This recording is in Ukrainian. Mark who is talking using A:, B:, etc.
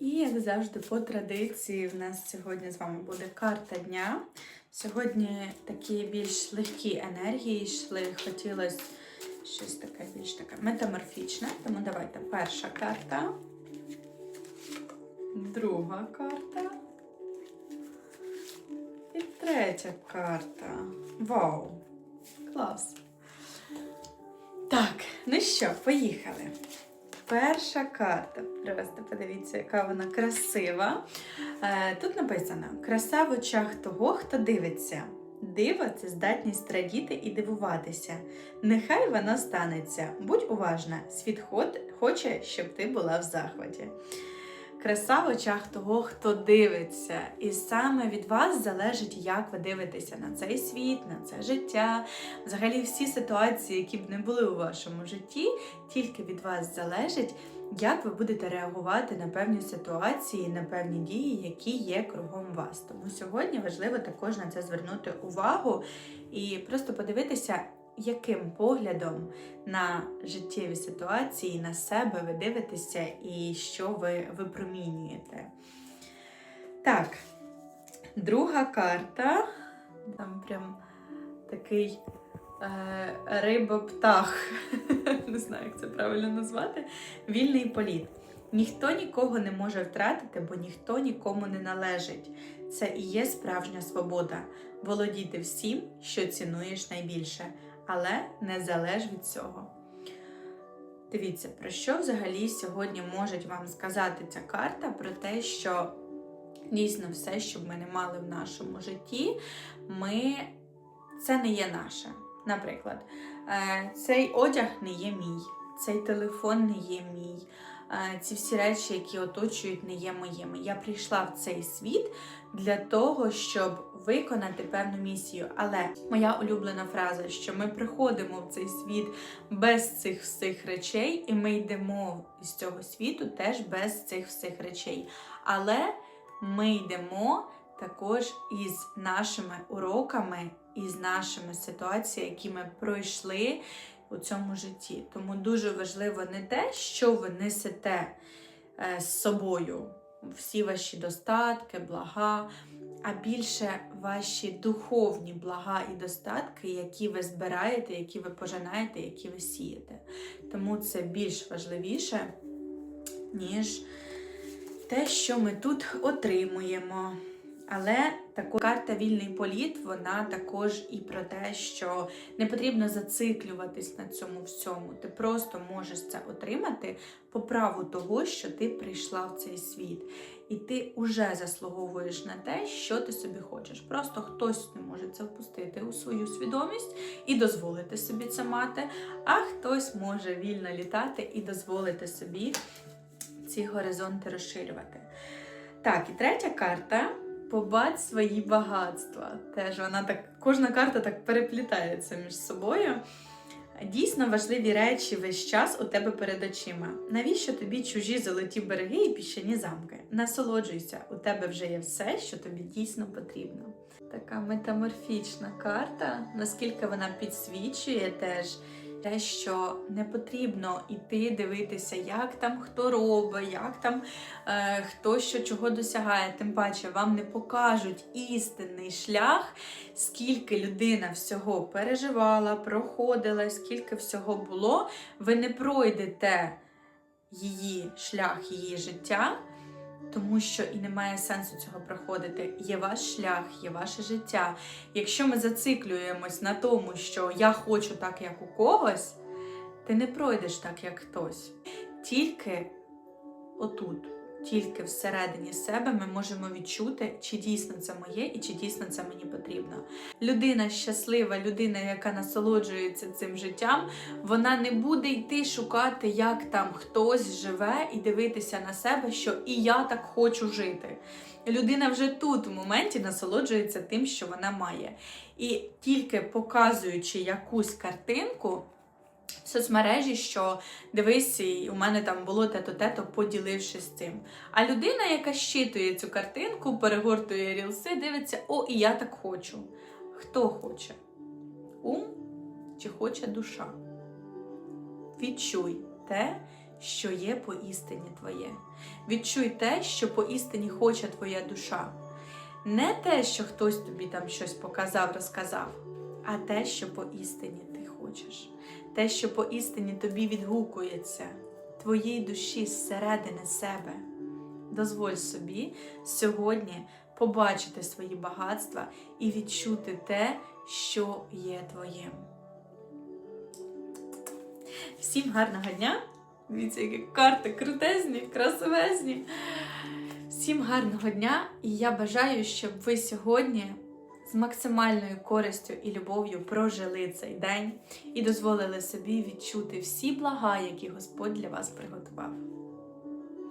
A: І як завжди, по традиції, в нас сьогодні з вами буде карта дня. Сьогодні такі більш легкі енергії йшли. Хотілося щось таке більш таке метаморфічне. Тому давайте перша карта, друга карта. І третя карта. Вау! Клас! Так, ну що, поїхали. Перша карта. Просто подивіться, яка вона красива. Е, Тут написано: краса в очах того, хто дивиться. Диво це здатність радіти і дивуватися. Нехай вона станеться. Будь уважна, світ хоче, щоб ти була в захваті. Краса в очах того, хто дивиться. І саме від вас залежить, як ви дивитеся на цей світ, на це життя, взагалі всі ситуації, які б не були у вашому житті, тільки від вас залежить, як ви будете реагувати на певні ситуації, на певні дії, які є кругом вас. Тому сьогодні важливо також на це звернути увагу і просто подивитися, яким поглядом на життєві ситуації, на себе ви дивитеся і що ви випромінюєте. Так, друга карта. Там прям такий е, риба-птах. Не знаю, як це правильно назвати. Вільний політ. Ніхто нікого не може втратити, бо ніхто нікому не належить. Це і є справжня свобода володіти всім, що цінуєш найбільше, але не залеж від цього. Дивіться, про що взагалі сьогодні може вам сказати ця карта? Про те, що дійсно все, що ми не мали в нашому житті, ми... це не є наше. Наприклад, е, цей одяг не є мій, цей телефон не є мій. Ці всі речі, які оточують, не є моїми. Я прийшла в цей світ для того, щоб виконати певну місію. Але моя улюблена фраза, що ми приходимо в цей світ без цих всіх речей, і ми йдемо з цього світу теж без цих всіх речей. Але ми йдемо також із нашими уроками, із нашими ситуаціями, які ми пройшли у цьому житті. Тому дуже важливо не те, що ви несете е, з собою, всі ваші достатки, блага, а більше ваші духовні блага і достатки, які ви збираєте, які ви пожинаєте, які ви сієте. Тому це більш важливіше, ніж те, що ми тут отримуємо. Але також карта вільний політ, вона також і про те, що не потрібно зациклюватись на цьому всьому. Ти просто можеш це отримати по праву того, що ти прийшла в цей світ. І ти вже заслуговуєш на те, що ти собі хочеш. Просто хтось не може це впустити у свою свідомість і дозволити собі це мати, а хтось може вільно літати і дозволити собі ці горизонти розширювати. Так, і третя карта. Побач свої багатства. Теж вона так, кожна карта так переплітається між собою. Дійсно важливі речі весь час у тебе перед очима. Навіщо тобі чужі золоті береги і піщані замки? Насолоджуйся, у тебе вже є все, що тобі дійсно потрібно. Така метаморфічна карта, наскільки вона підсвічує теж те, що не потрібно іти дивитися, як там хто робить, як там е, хто що чого досягає. Тим паче вам не покажуть істинний шлях, скільки людина всього переживала, проходила, скільки всього було. Ви не пройдете її шлях, її життя. Тому що і немає сенсу цього проходити. Є ваш шлях, є ваше життя. Якщо ми зациклюємось на тому, що я хочу так, як у когось, ти не пройдеш так, як хтось. Тільки отут, тільки всередині себе ми можемо відчути, чи дійсно це моє і чи дійсно це мені потрібно. Людина щаслива, людина, яка насолоджується цим життям, вона не буде йти шукати, як там хтось живе, і дивитися на себе, що і я так хочу жити. Людина вже тут в моменті насолоджується тим, що вона має. І тільки показуючи якусь картинку соцмережі, що дивись, у мене там було те-то, те-то, поділившись цим. А людина, яка щитує цю картинку, перегортує рілси, дивиться, о, і я так хочу. Хто хоче? Ум чи хоче душа? Відчуй те, що є поістині твоє. Відчуй те, що поістині хоче твоя душа. Не те, що хтось тобі там щось показав, розказав, а те, що поістині ти хочеш, те, що поістині тобі відгукується, твоїй душі зсередини себе. Дозволь собі сьогодні побачити свої багатства і відчути те, що є твоїм. Всім гарного дня! Дивіться, які карти крутезні, красивезні. Всім гарного дня! І я бажаю, щоб ви сьогодні з максимальною користю і любов'ю прожили цей день і дозволили собі відчути всі блага, які Господь для вас приготував.